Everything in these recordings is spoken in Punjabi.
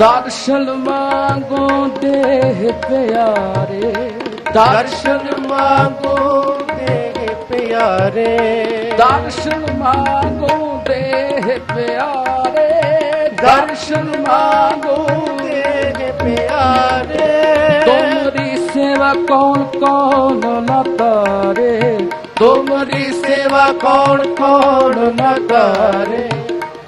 ਦਰਸ਼ਨ ਮੰਗੋ ਦੇਹ ਪਿਆਰੇ, ਦਰਸ਼ਨ ਮੰਗੋ ਤੇਰੇ ਪਿਆਰੇ। ਦਰਸ਼ਨ ਮੰਗੋ ਦੇਹ ਪਿਆਰੇ, ਦਰਸ਼ਨ ਮੰਗੋ ਤੇਰੇ ਪਿਆਰੇ। ਤੁਮਰੀ ਸੇਵਾ ਕੌਣ ਕੌਣ ਨਾ ਕਰੇ, ਤੁਮਰੀ ਸੇਵਾ ਕੌਣ ਕੌਣ ਨ ਕਰੇ।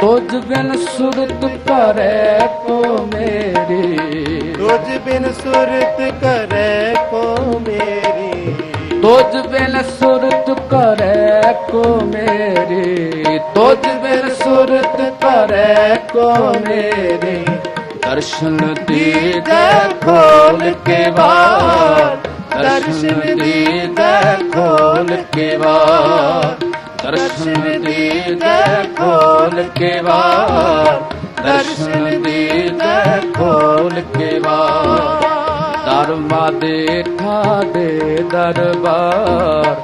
ਤੁਝ ਬਿਨ ਸੁਰਤ ਭਰੇ ਕੋ ਮੇਰੀ। ਤੁਝ ਬਿਨ ਸੁਰਤ ਕਰੇ ਕੋ ਮੇਰੀ। ਤੁਝ ਬਿਨ ਸੁਰਤ ਕਰੇ ਕੋ ਮੇਰੀ। ਤੁਝ ਬਿਨ ਸੁਰਤ ਕਰੇ ਕੋ ਮੇਰੀ। ਦਰਸ਼ਨ ਦੀਦੇ ਖੋਲ ਕੇ ਬਾਰ ਦਰਸ਼ਨ ਦੀਦੇ ਖੋਲ ਕੇ ਬਾਰ ਦਰਸ਼ਨ ਦੀਦੇ ਖੋਲ ਕੇ ਬਾਰ ਦਰਸ਼ਨ ਦੀਦੇ ਖੋਲ ਕੇ ਬਾਰ ਧਰਮਾ ਦੇ ਠਾਡੇ ਦਰਬਾਰ,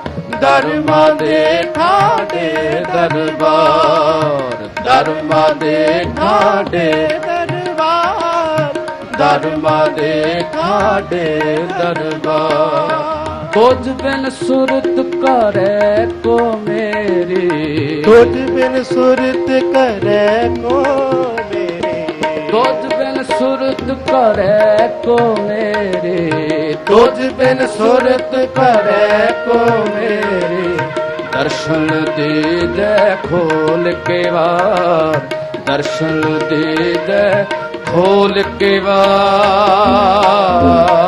ਧਰਮਾ ਦੇ ਠਾਡੇ ਦਰਬਾਰ। ਧਰਮਾ ਦੇ ਠਾਡੇ ਦਰਬਾਰ ਦਰਮਾ ਦੇ ਠਾਡੇ ਦਰਬਾਰ। ਤੁਝ ਬਿਨ ਸੁਰਤ ਕਰੇ ਕੋ ਮੇਰੀ। ਤੁਝ ਬਿਨ ਸੁਰਤ ਕਰੇ ਕੋ ਮੇਰੀ। ਤੁਝ ਬਿਨ ਸੁਰਤ ਕਰੇ ਕੋ ਮੇਰੇ। ਤੁਝ ਬਿਨ ਸੁਰਤ ਕਰੇ ਕੋ ਮੇਰੇ। ਦਰਸ਼ਨ ਦੇ ਦੇ ਖੋਲ ਕੇ ਵਾਰ। ਦਰਸ਼ਨ ਦੇ ਦੇ ਖੋਲ ਕੇ ਵਾਰ।